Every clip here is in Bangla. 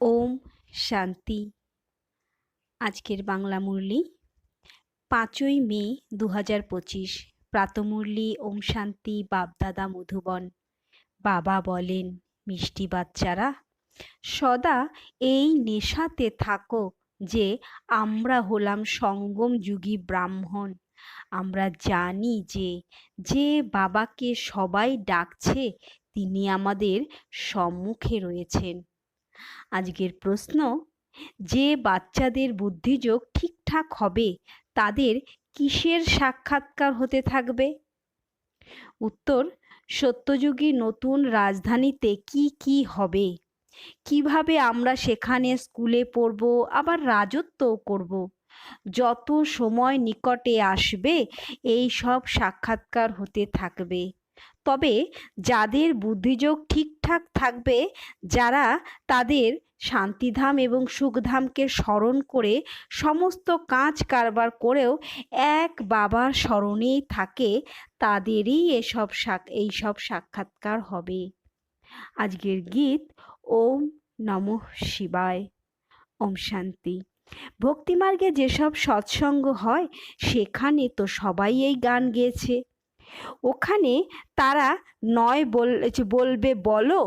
ওম শান্তি। আজকের বাংলা মুরলি, পাঁচই মে দু হাজার পঁচিশ প্রাতমুরলি ওম শান্তি বাপদাদা মধুবন। বাবা বলেন, মিষ্টি বাচ্চারা, সদা এই নেশাতে থাকো যে আমরা হলাম সঙ্গম যুগী ব্রাহ্মণ। আমরা জানি যে যে বাবাকে সবাই ডাকছে, তিনি আমাদের সম্মুখে রয়েছেন। আজকের প্রশ্ন, যে বাচ্চাদের বুদ্ধিযোগ ঠিকঠাক হবে, তাদের কিসের সাক্ষাৎকার হতে থাকবে? উত্তর, সত্যযুগী নতুন রাজধানীতে কি কি হবে? কীভাবে আমরা সেখানে স্কুলে পড়ব, আবার রাজত্বও করব? যত সময় নিকটে আসবে, এই সব সাক্ষাৎকার হতে থাকবে। তবে যাদের বুদ্ধিযোগ ঠিকঠাক থাকবে, যারা তাদের শান্তিধাম এবং সুখধামকে স্মরণ করে সমস্ত কাজ কারবার করেও এক বাবার স্মরণেই থাকে, তাদেরই এসব এই সব সাক্ষাৎকার হবে। আজকের গীত ওম নমঃ শিবায়। ওম শান্তি। ভক্তিমার্গে যেসব সৎসঙ্গ হয়, সেখানে তো সবাই এই গান গেয়েছে। ওখানে তারা নয় বল বলবে, বলো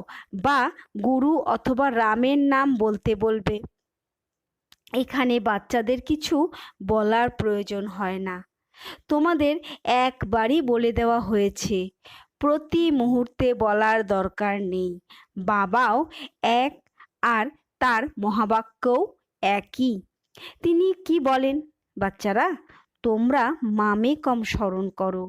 বা গুরু অথবা রামের নাম বলতে বলবে। এখানে বাচ্চাদের কিছু বলার প্রয়োজন হয় না। তোমাদের একবারই বলে দেওয়া হয়েছে, প্রতি মুহূর্তে বলার দরকার নেই। বাবাও এক আর তার মহাবাক্যও একই। তিনি কি বলেন বাচ্চারা? তোমরা মামে কম স্মরণ করো।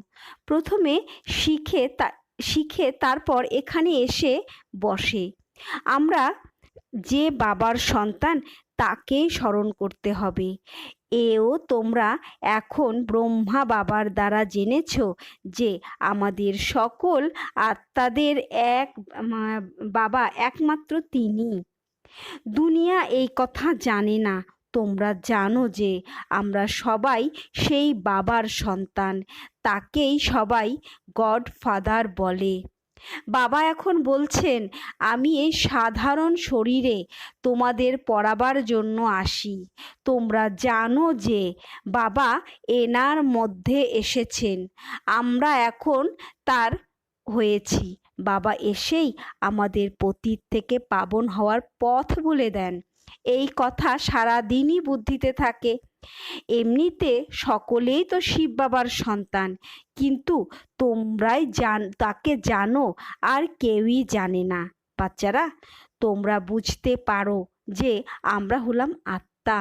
প্রথমে শিখে তা, শিখে তারপর এখানে এসে বসে। আমরা যে বাবার সন্তান, তাকেই স্মরণ করতে হবে। এও তোমরা এখন ব্রহ্মা বাবার দ্বারা জেনেছ যে আমাদের সকল আত্মাদের এক বাবা একমাত্র তিনি দুনিয়া এই কথা জানে না। তোমরা জানো যে আমরা সবাই সেই বাবার সন্তান, তাকেই সবাই গড ফাদার বলে। বাবা এখন বলছেন, আমি এই সাধারণ শরীরে তোমাদের পড়াবার জন্য আসি। তোমরা জানো যে বাবা এনার মধ্যে এসেছেন। আমরা এখন তার হয়েছি। বাবা এসেই আমাদের পতীত থেকে পাবন হওয়ার পথ বলে দেন। এই কথা সারা দিনই বুদ্ধিতে থাকে। এমনিতে সকলেই তো শিব বাবার সন্তান, কিন্তু তোমরাই জান, তাকে জানো আর কেউই জানে না। বাচ্চারা, তোমরা বুঝতে পারো যে আমরা হলাম আত্মা।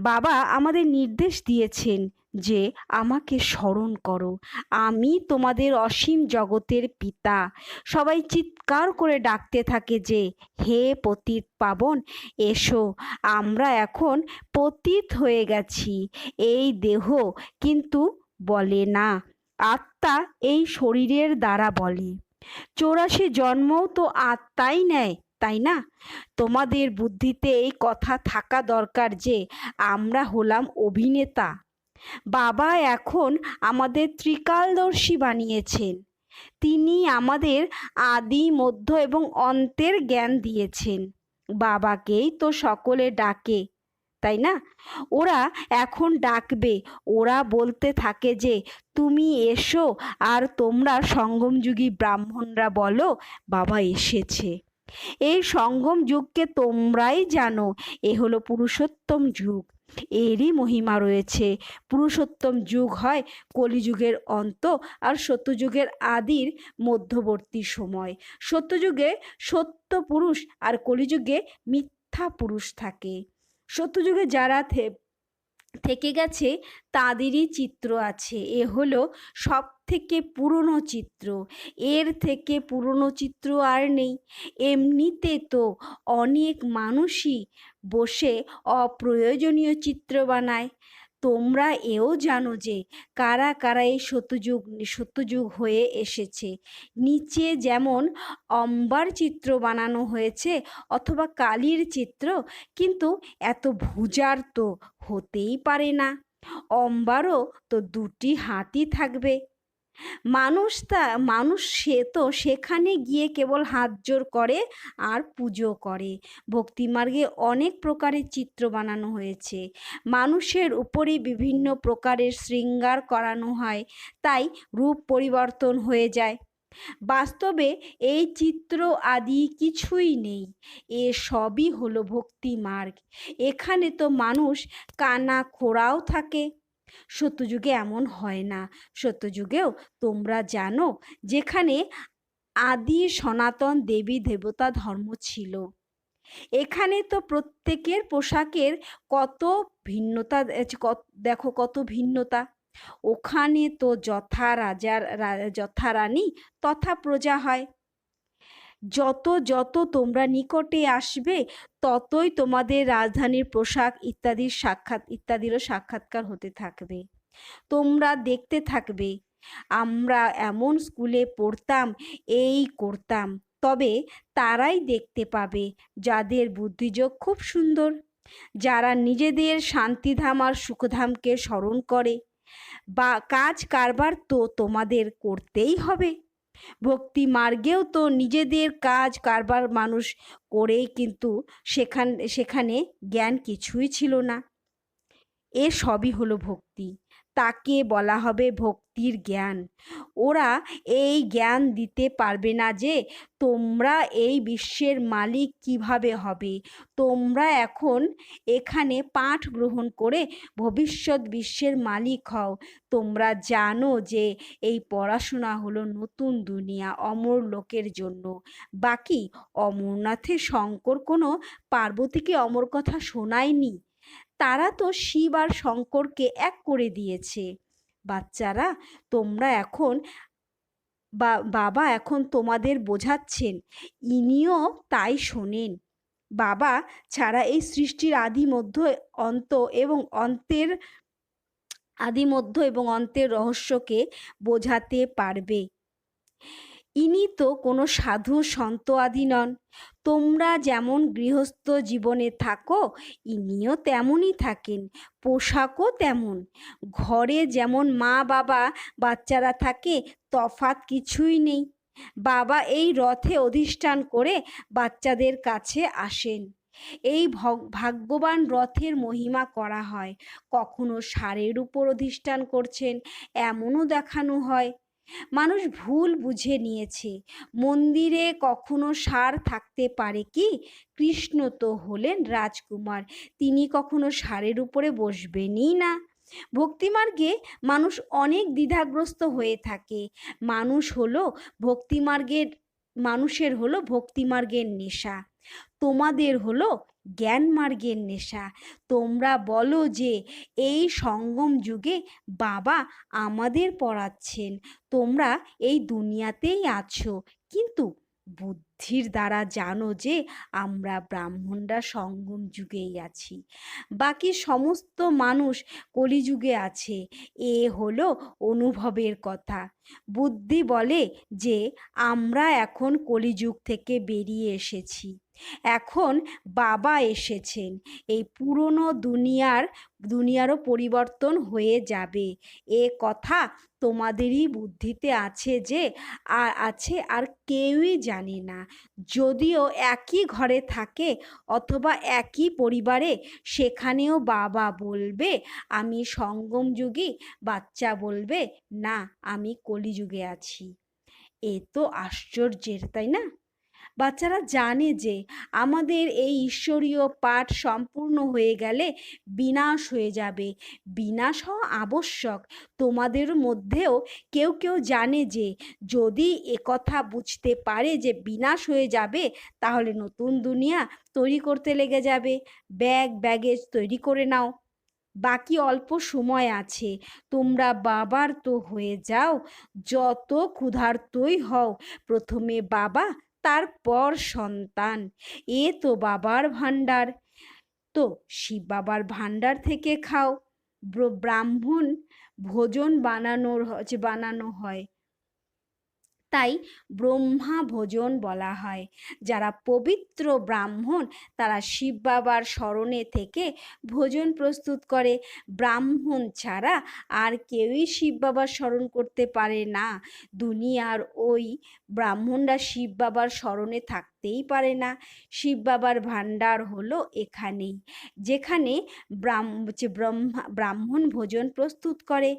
বাবা আমাদের নির্দেশ দিয়েছেন যে আমাকে স্মরণ করো। আমি তোমাদের অসীম জগতের পিতা। সবাই চিৎকার করে ডাকতে থাকে যে, হে পতিত পাবন, এসো। আমরা এখন পতিত হয়ে গেছি। এই দেহ কিন্তু বলে না। আত্মা এই শরীরের দ্বারা বলে। চৌরাশি জন্মও তো আত্মাই নেয়, তাই না? তোমাদের বুদ্ধিতে এই কথা থাকা দরকার যে, আমরা হলাম অভিনেতা। বাবা এখন আমাদের ত্রিকালদর্শী বানিয়েছেন। তিনি আমাদের আদি, মধ্য এবং অন্তের জ্ঞান দিয়েছেন। বাবাকেই তো সকলে ডাকে, তাই না? ওরা এখন ডাকবে। ওরা বলতে থাকে যে, তুমি এসো আর তোমরা সঙ্গমযুগী ব্রাহ্মণরা বলো, বাবা এসেছে। এই সঙ্গম যুগকে তোমরাই জানো, এ হলো পুরুষোত্তম যুগ। এরই মহিমা রয়েছে। পুরুষোত্তম যুগ হয় কলিযুগের অন্ত আর সত্যযুগের আদির মধ্যবর্তী সময়। সত্যযুগে সত্য পুরুষ আর কলিযুগে মিথ্যা পুরুষ থাকে। সত্যযুগে যারা থেকে গেছে তাদেরই চিত্র আছে। এ হলো সব থেকে পুরনো চিত্র। এর থেকে পুরনো চিত্র আর নেই। এমনিতে তো অনেক মানুষই বসে অপ্রয়োজনীয় চিত্র বানায়। তোমরা এও জানো যে কারা কারা এই সত্যযুগ সত্যযুগ হয়ে এসেছে। নিচে যেমন অম্বার চিত্র বানানো হয়েছে অথবা কালির চিত্র, কিন্তু এত ভুজার তো হতেই পারে না। অম্বারও তো দুটি হাতি থাকবে। মানুষ তা, মানুষ সে তো সেখানে গিয়ে কেবল হাত জোর করে আর পুজো করে। ভক্তিমার্গে অনেক প্রকারের চিত্র বানানো হয়েছে। মানুষের উপরে বিভিন্ন প্রকারের শৃঙ্গার করানো হয়, তাই রূপ পরিবর্তন হয়ে যায়। বাস্তবে এই চিত্র আদি কিছুই নেই, এ সবই হলো ভক্তি মার্গ। এখানে তো মানুষ কানা খোড়াও থাকে। সত্যযুগে এমন হয় না। সত্যযুগেও তোমরা জানো, যেখানে আদি সনাতন দেবী দেবতা ধর্ম ছিল। এখানে তো প্রত্যেকের পোশাকের কত ভিন্নতা দেখো কত ভিন্নতা। ওখানে তো যথা রাজার যথা রানী তথা প্রজা হয়। যত যত তোমরা নিকটে আসবে, ততই তোমাদের রাজধানীর পোশাক ইত্যাদির সাক্ষাৎ, ইত্যাদিরও সাক্ষাৎকার হতে থাকবে। তোমরা দেখতে থাকবে, আমরা এমন স্কুলে পড়তাম, এই করতাম। তবে তারাই দেখতে পাবে, যাদের বুদ্ধিযোগ খুব সুন্দর। যারা নিজেদের শান্তিধাম আর সুখধামকে স্মরণ করে, বা কাজ কারবার তো তোমাদের করতেই হবে। ভক্তি মার্গেও তো নিজেদের কাজ কারবার মানুষ করেই কিন্তু সেখান, সেখানে জ্ঞান কিছুই ছিল না। এ সবই হলো ভক্তি। তাকে বলা হবে ভক্তির জ্ঞান। ওরা এই জ্ঞান দিতে পারবে না যে, তোমরা এই বিশ্বের মালিক কীভাবে হবে? তোমরা এখন এখানে পাঠ গ্রহণ করে ভবিষ্যৎ বিশ্বের মালিক হও। তোমরা জানো যে, এই পড়াশোনা হলো নতুন দুনিয়া, অমর লোকের জন্য। বাকি অমরনাথে শঙ্কর কোনো পার্বতীকে অমর কথা শোনায়নি? তারা তো শিব আর শঙ্করকে এক করে দিয়েছে। বাচ্চারা, তোমরা এখন বা, বাবা এখন তোমাদের বোঝাচ্ছেন, ইনিও তাই শোনেন। বাবা ছাড়া এই সৃষ্টির আদি মধ্য, অন্ত এবং অন্তের, আদি মধ্য এবং অন্তের রহস্যকে বোঝাতে পারবে। ইনি তো কোনো সাধু সন্ত আদি নন। তোমরা যেমন গৃহস্থ জীবনে থাকো, ইনিও তেমনই থাকেন, পোশাকও তেমন। ঘরে যেমন মা, বাবা, বাচ্চারা থাকে, তফাৎ কিছুই নেই। বাবা এই রথে অধিষ্ঠান করে বাচ্চাদের কাছে আসেন। এই ভাগ্যবান রথের মহিমা করা হয়। কখনো সারের উপর অধিষ্ঠান করছেন, এমনও দেখানো হয়। মানুষ ভুল বুঝে নিয়েছে। মন্দিরে কখনো সার থাকতে পারে কি? কৃষ্ণ তো হলেন রাজকুমার, তিনি কখনো সারের উপরে বসবেনই না। ভক্তিমার্গে মানুষ অনেক দ্বিধাগ্রস্ত হয়ে থাকে। মানুষ হলো ভক্তিমার্গের, মানুষের হলো ভক্তিমার্গের নেশা। তোমাদের হলো জ্ঞান মার্গের নেশা। তোমরা বলো যে, এই সঙ্গম যুগে বাবা আমাদের পড়াচ্ছেন। তোমরা এই দুনিয়াতেই আছো। কিন্তু বুদ্ধির দ্বারা জানো যে আমরা ব্রাহ্মণরা সঙ্গম যুগেই আছি। বাকি সমস্ত মানুষ কলিযুগে আছে। এ হলো অনুভবের কথা। বুদ্ধি বলে যে আমরা এখন কলিযুগ থেকে বেরিয়ে এসেছি। এখন বাবা এসেছেন। এই পুরনো দুনিয়ার, দুনিয়ারও পরিবর্তন হয়ে যাবে। এ কথা তোমাদেরই বুদ্ধিতে আছে যে আর আছে আর কেউই জানে না। যদিও একই ঘরে থাকে অথবা একই পরিবারে, সেখানেও বাবা বলবে, আমি সঙ্গমযুগী বাচ্চা বলবে, না, আমি কলিযুগে আছি। এ তো আশ্চর্যের, তাই না? বাচ্চারা জানে যে আমাদের এই ঈশ্বরীয় পাঠ সম্পূর্ণ হয়ে গেলে বিনাশ হয়ে যাবে। বিনাশ হওয়া আবশ্যক। তোমাদের মধ্যেও কেউ কেউ জানে যে যদি একথা বুঝতে পারে যে বিনাশ হয়ে যাবে, তাহলে নতুন দুনিয়া তৈরি করতে লেগে যাবে। ব্যাগ, ব্যাগেজ তৈরি করে নাও। বাকি অল্প সময় আছে। তোমরা বাবার তো হয়ে যাও। যত ক্ষুধার্তই হও, প্রথমে বাবা তারপর সন্তান। এ তো বাবার ভাণ্ডার। তো শিব বাবার ভাণ্ডার থেকে খাও। ব্রাহ্মণ ভোজন বানানোর বানানো হয়। তাই ব্রহ্মা ভোজন বলা হয়। যারা পবিত্র ব্রাহ্মণ, তারা শিব বাবার স্মরণে থেকে ভোজন প্রস্তুত করে। ব্রাহ্মণ ছাড়া আর কেউই শিব বাবার স্মরণ করতে পারে না। দুনিয়ার ওই ব্রাহ্মণরা শিব বাবার স্মরণে থাকতেই পারে না। শিব বাবার ভাণ্ডার হলো এখানেই, যেখানে ব্রাহ্মা, ব্রাহ্মণ ভোজন প্রস্তুত করে।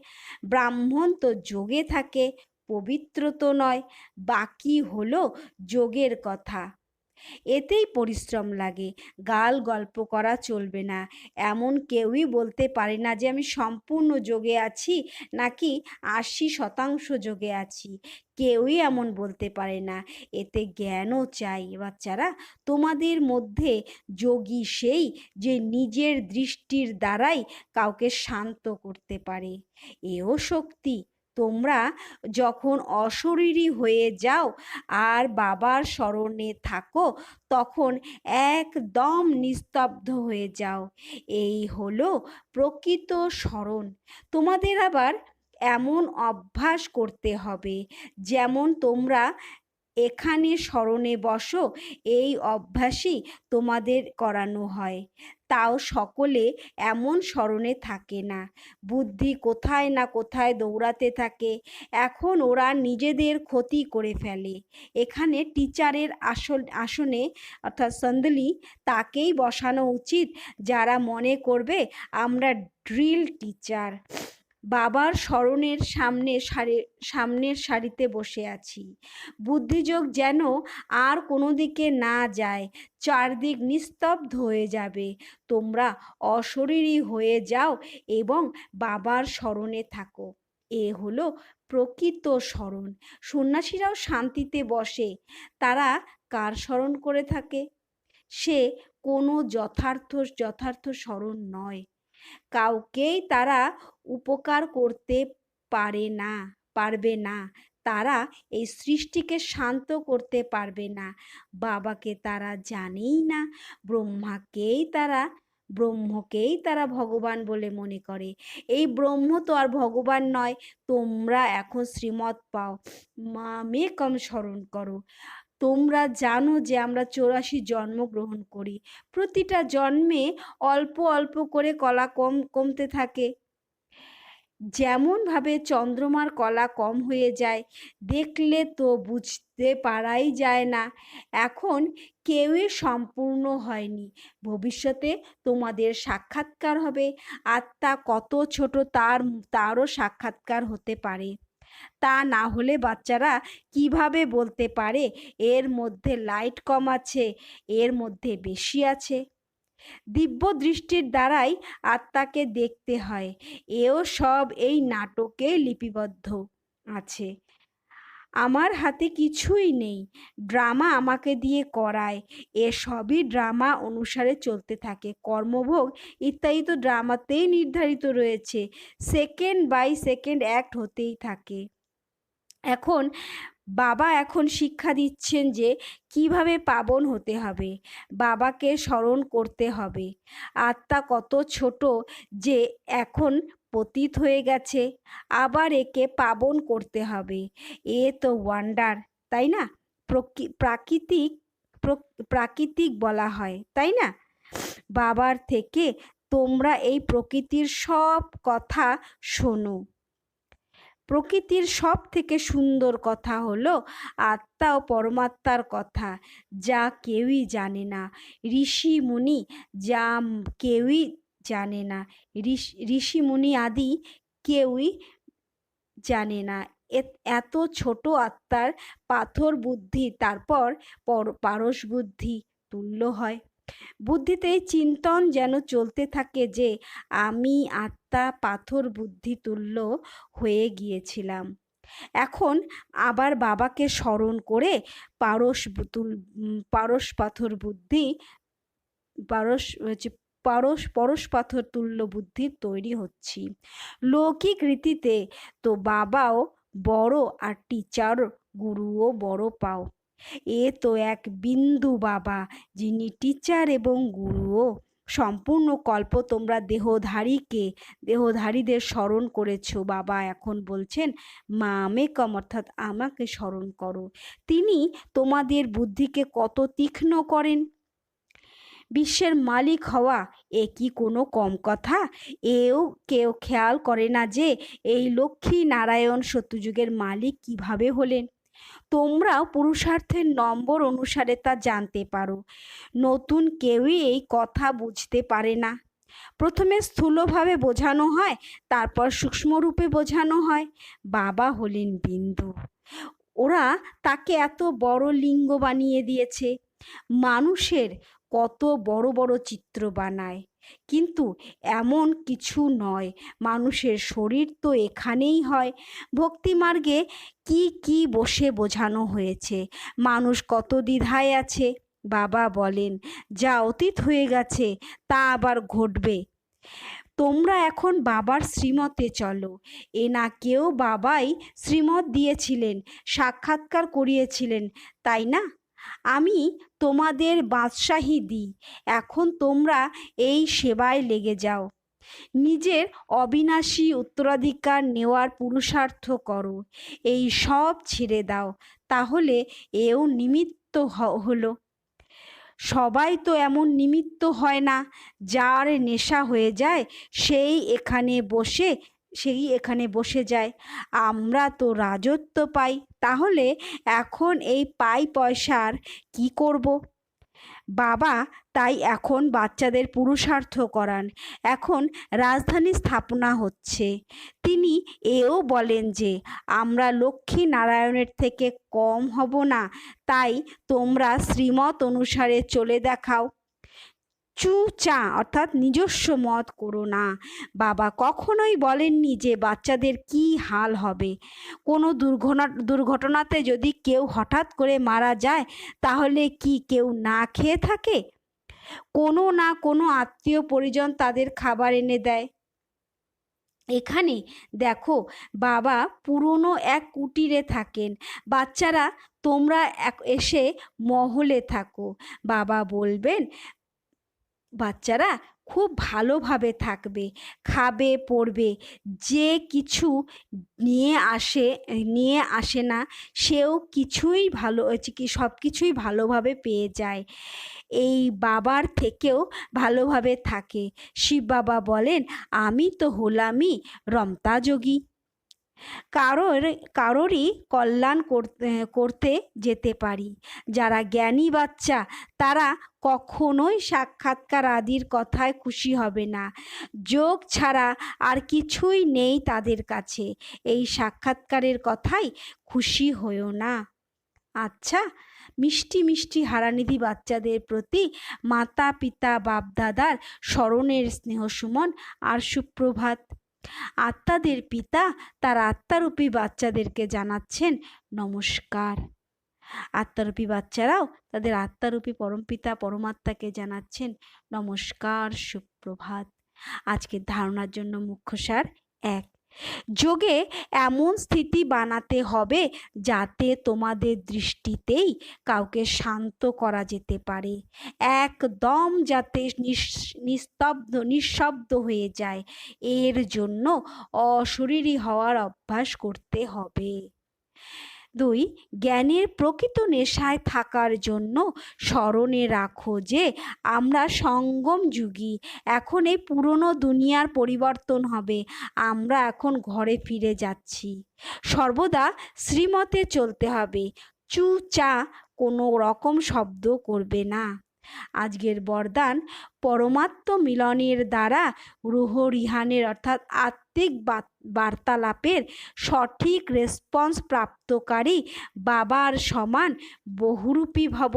ব্রাহ্মণ তো যোগে থাকে পবিত্র তো নয়, বাকি হলো যোগের কথা। এতেই পরিশ্রম লাগে, গাল গল্প করা চলবে না। এমন কেউই বলতে পারে না যে আমি সম্পূর্ণ যোগে আছি নাকি আশি শতাংশ যোগে আছি। কেউই এমন বলতে পারে না। এতে জ্ঞানও চাই বাচ্চারা। তোমাদের মধ্যে যোগী সেই যে নিজের দৃষ্টির দ্বারাই কাউকে শান্ত করতে পারে। এও শক্তি। তোমরা যখন অশরীরী হয়ে যাও আর বাবার স্মরণে থাকো, তখন একদম নিস্তব্ধ হয়ে যাও। এই হলো প্রকৃত স্মরণ তোমাদের আবার এমন অভ্যাস করতে হবে, যেমন তোমরা এখানে স্মরণে বসো, এই অভ্যাসই তোমাদের করানো হয়। তাও সকলে এমন স্মরণে থাকে না। বুদ্ধি কোথায় না কোথায় দৌড়াতে থাকে। এখন ওরা নিজেদের ক্ষতি করে ফেলে। এখানে টিচারের আসল, আসনে অর্থাৎ সন্দলি তাকেই বসানো উচিত। যারা মনে করবে, আমরা ড্রিল টিচার। বাবার স্মরণের সামনে সারি, সামনের সারিতে বসে আছি। বুদ্ধিযোগ যেন আর কোনো দিকে না যায়, চারদিক নিস্তব্ধ হয়ে যাবে। তোমরা অশরীরী হয়ে যাও এবং বাবার স্মরণে থাকো। এ হলো প্রকৃত স্মরণ সন্ন্যাসীরাও শান্তিতে বসে। তারা কার স্মরণ করে থাকে? সে কোনো যথার্থ যথার্থ স্মরণ নয়। কাউকেই তারা উপকার করতে পারে না, পারবে না। তারা এই সৃষ্টিকে শান্ত করতে পারবে না। বাবাকে তারা জানেই না, ব্রহ্মাকেই তারা, ব্রহ্মকেই তারা ভগবান বলে মনে করে। এই ব্রহ্ম তো আর ভগবান নয়, তোমরা এখন শ্রীমত পাও। মে কম স্মরণ করো। তোমরা জানো যে আমরা চৌরাশি জন্মগ্রহণ করি। প্রতিটা জন্মে অল্প অল্প করে কলা কম, কমতে থাকে। যেমনভাবে চন্দ্রমার কলা কম হয়ে যায়, দেখলে তো বুঝতে পারাই যায় না। এখন কেউই সম্পূর্ণ হয়নি। ভবিষ্যতে তোমাদের সাক্ষাৎকার হবে। আত্মা কত ছোট তার, তারও সাক্ষাৎকার হতে পারে। তা না হলে বাচ্চারা কীভাবে বলতে পারে? এর মধ্যে লাইট কম আছে, এর মধ্যে বেশি আছে। দিব্য দৃষ্টির দ্বারাই আত্মাকে দেখতে হয়। এও সব এই নাটকে লিপিবদ্ধ আছে। আমার হাতে কিছুই নেই। ড্রামা আমাকে দিয়ে করায়। এ সবই ড্রামা অনুসারে চলতে থাকে। কর্মভোগ ইত্যাদি তো ড্রামাতেই নির্ধারিত রয়েছে। সেকেন্ড বাই সেকেন্ড অ্যাক্ট হতেই থাকে। এখন বাবা এখন শিক্ষা দিচ্ছেন যে কীভাবে পাবন হতে হবে। বাবাকে স্মরণ করতে হবে। আত্মা কত ছোট যে এখন পতিত হয়ে গেছে, আবার একে পাবন করতে হবে। এ তো ওয়ান্ডার তাই না? প্রাকৃতিক প্রাকৃতিক বলা হয়, তাই না? বাবার থেকে তোমরা এই প্রকৃতির সব কথা শোনো। প্রকৃতির সব থেকে সুন্দর কথা হলো আত্মা ও পরমাত্মার কথা, যা কেউই জানে না। ঋষি মুনি যা কেউই জানে না। ঋষি মুনি আদি কেউই জানে না। এত ছোট আত্মার পাথর বুদ্ধি, তারপর পারস বুদ্ধি তুল্য হয়। বুদ্ধিতে চিন্তন যেন চলতে থাকে যে, আমি আত্মা পাথর বুদ্ধি তুল্য হয়ে গিয়েছিলাম। এখন আবার বাবাকে স্মরণ করে পারস পারস পাথর বুদ্ধি, পারস হচ্ছে পারস পরশ পাথর তুল্য বুদ্ধির তৈরি হচ্ছি। লৌকিক রীতিতে তো বাবাও বড় আর টিচার গুরুও বড় পাও। এ তো এক বিন্দু বাবা, যিনি টিচার এবং গুরুও। সম্পূর্ণ কল্প তোমরা দেহধারীকে, দেহধারীদের স্মরণ করেছ। বাবা এখন বলছেন মা মেকম অর্থাৎ আমাকে স্মরণ করো। তিনি তোমাদের বুদ্ধিকে কত তীক্ষ্ণ করেন? বিশ্বের মালিক হওয়া, এ কি কোনো কম কথা? এও কেউ খেয়াল করে না যে, এই লক্ষ্মী নারায়ণ সত্যযুগের মালিক কীভাবে হলেন? তোমরাও পুরুষার্থের নম্বর অনুসারে তা জানতে পারো। নতুন কেউই এই কথা বুঝতে পারে না। প্রথমে স্থূলভাবে বোঝানো হয়, তারপর সূক্ষ্মরূপে বোঝানো হয়, বাবা হলেন বিন্দু। ওরা তাকে এত বড় লিঙ্গ বানিয়ে দিয়েছে। মানুষের কত বড় বড় চিত্র বানায়। কিন্তু এমন কিছু নয়, মানুষের শরীর তো এখানেই হয়। ভক্তিমার্গে কি কি বসে বোঝানো হয়েছে? মানুষ কত দ্বিধায় আছে? বাবা বলেন, যা অতীত হয়ে গেছে, তা আবার ঘটবে। তোমরা এখন বাবার শ্রীমতে চলো। না এনাকেও বাবাই শ্রীমত দিয়েছিলেন, সাক্ষাৎকার করিয়েছিলেন, তাই না? আমি তোমাদের বাদশাহী দিই, এখন তোমরা এই সেবায় লেগে যাও। নিজের অবিনাশী উত্তরাধিকার নেওয়ার পুরুষার্থ করো, এই সব ছেড়ে দাও, তাহলে এও নিমিত্ত হলো। সবাই তো এমন নিমিত্ত হয় না, যার নেশা হয়ে যায়, সেই এখানে বসে সেই এখানে বসে যায়। আমরা তো রাজত্ব পাই, তাহলে এখন এই পাই পয়সার কি করব? বাবা, তাই এখন বাচ্চাদের পুরুষার্থ করান। এখন রাজধানী স্থাপনা হচ্ছে। তিনি এও বলেন যে, আমরা লক্ষ্মী নারায়ণের থেকে কম হব না। তাই তোমরা শ্রীমত অনুসারে চলে দেখাও। চু চা অর্থাৎ নিজস্ব মত করো না। বাবা কখনোই বলেননি যে বাচ্চাদের কি হাল হবে। কোনো দুর্ঘটনা দুর্ঘটনাতে যদি কেউ হঠাৎ করে মারা যায়, তাহলে কি কেউ না খেয়ে থাকে? কোনো না কোনো আত্মীয় পরিজন তাদের খাবার এনে দেয়। এখানে দেখো, বাবা পুরনো এক কুটিরে থাকেন। বাচ্চারা, তোমরা এক, এসে মহলে থাকো। বাবা বলবেন বাচ্চারা খুব ভালোভাবে থাকবে, খাবে, পড়বে। যে কিছু নিয়ে আসে নিয়ে আসে না, সেও কিছুই ভালো কি সব কিছুই ভালোভাবে পেয়ে যায়। এই বাবার থেকেও ভালোভাবে থাকে। শিব বাবা বলেন, আমি তো হলামই রমতা যোগী। কারোর, কারোরই কল্যাণ করতে যেতে পারি। যারা জ্ঞানী বাচ্চা, তারা কখনোই সাক্ষাৎকার আদির কথায় খুশি হবে না। যোগ ছাড়া আর কিছুই নেই তাদের কাছে। এই সাক্ষাৎকারের কথাই খুশি হয়েও না। আচ্ছা মিষ্টি মিষ্টি হারানিধি বাচ্চাদের প্রতি মাতা পিতা বাপদাদার স্মরণের স্নেহ সুমন আর সুপ্রভাত। আত্মাদের পিতা তার আত্মারূপী বাচ্চাদেরকে জানাচ্ছেন নমস্কার। আত্মারূপী বাচ্চারাও তাদের আত্মারূপী পরমপিতা পরমাত্মাকে জানাচ্ছেন নমস্কার, সুপ্রভাত। আজকের ধারণার জন্য মুখ্য সার এক। যোগে এমন স্থিতি বানাতে হবে যাতে তোমাদের দৃষ্টিতেই কাউকে শান্ত করা যেতে পারে। একদম যাতে নিস্তব্ধ, নিঃশব্দ হয়ে যায়। এর জন্য অশরীরী হওয়ার অভ্যাস করতে হবে। দুই, জ্ঞানের প্রকৃত নেশায় থাকার জন্য স্মরণে রাখো যে আমরা সঙ্গম যুগী। এখন এই পুরনো দুনিয়ার পরিবর্তন হবে। আমরা এখন ঘরে ফিরে যাচ্ছি। সর্বদা শ্রীমতে চলতে হবে। চু চা কোনো রকম শব্দ করবে না। আজকের বরদান পরমাত্ম মিলনের দ্বারা রুহ রিহানের অর্থাৎ আত্মিক বার্তালাপের সঠিক রেসপন্স প্রাপ্তকারী বাবার সমান বহুরূপী ভব।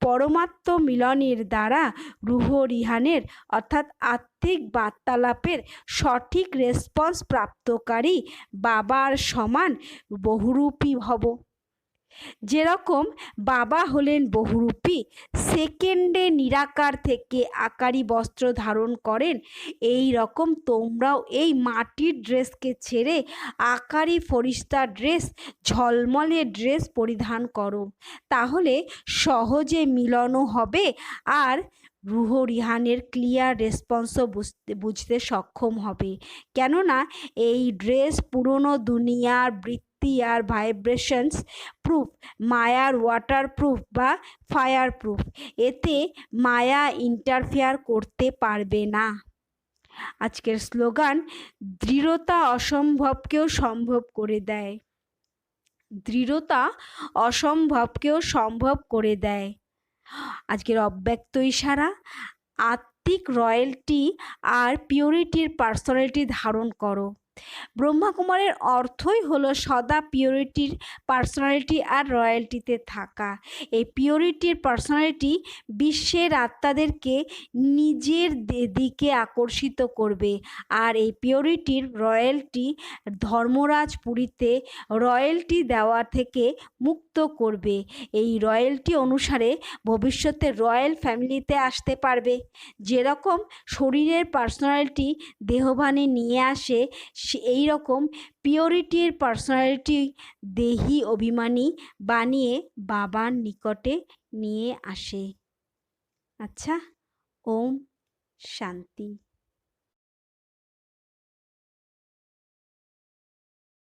পরমাত্ম মিলনের দ্বারা রুহ রিহানের অর্থাৎ আত্মিক বার্তালাপের সঠিক রেসপন্স প্রাপ্তকারী বাবার সমান বহুরূপী ভব। যেরকম বাবা হলেন বহুরূপী, সেকেন্ডে নিরাকার থেকে আকারি বস্ত্র ধারণ করেন, এই রকম তোমরাও এই মাটির ড্রেসকে ছেড়ে আকারি ফরিস্তা ড্রেস, ঝলমলে ড্রেস পরিধান করো। তাহলে সহজে মিলনও হবে আর রুহ রিহানের ক্লিয়ার রেসপন্সও বুঝতে বুঝতে সক্ষম হবে। কেননা এই ড্রেস পুরনো দুনিয়ার বৃত্তি আর ভাইব্রেশনস প্রুফ, মায়ার ওয়াটার প্রুফ বা ফায়ার প্রুফ এতে মায়া ইন্টারফেয়ার করতে পারবে না। আজকের স্লোগান, দৃঢ়তা অসম্ভবকেও সম্ভব করে দেয়। দৃঢ়তা অসম্ভবকেও সম্ভব করে দেয়। আজকের অব্যক্ত ইশারা আত্মিক রয়্যালটি আর পিওরিটির পার্সোনালিটি ধারণ করো। ব্রহ্মাকুমারের অর্থই হলো সদা পিওরিটির পার্সোনালিটি আর রয়্যালটিতে থাকা। এই পিওরিটির পার্সোনালিটি বিশ্বের আত্মাদেরকে নিজের দিকে আকর্ষিত করবে আর এই পিওরিটির রয়্যালটি ধর্মরাজ পুরীতে রয়্যালটি দেওয়া থেকে মুক্ত করবে। এই রয়্যালটি অনুসারে ভবিষ্যতে রয়্যাল ফ্যামিলিতে আসতে পারবে। যেরকম শরীরের পার্সোনালিটি দেহবানে নিয়ে আসে এই রকম পিওরিটির পার্সোনালিটি দেহি অভিমানী বানিয়ে বাবার নিকটে নিয়ে আসে। আচ্ছা ওম শান্তি।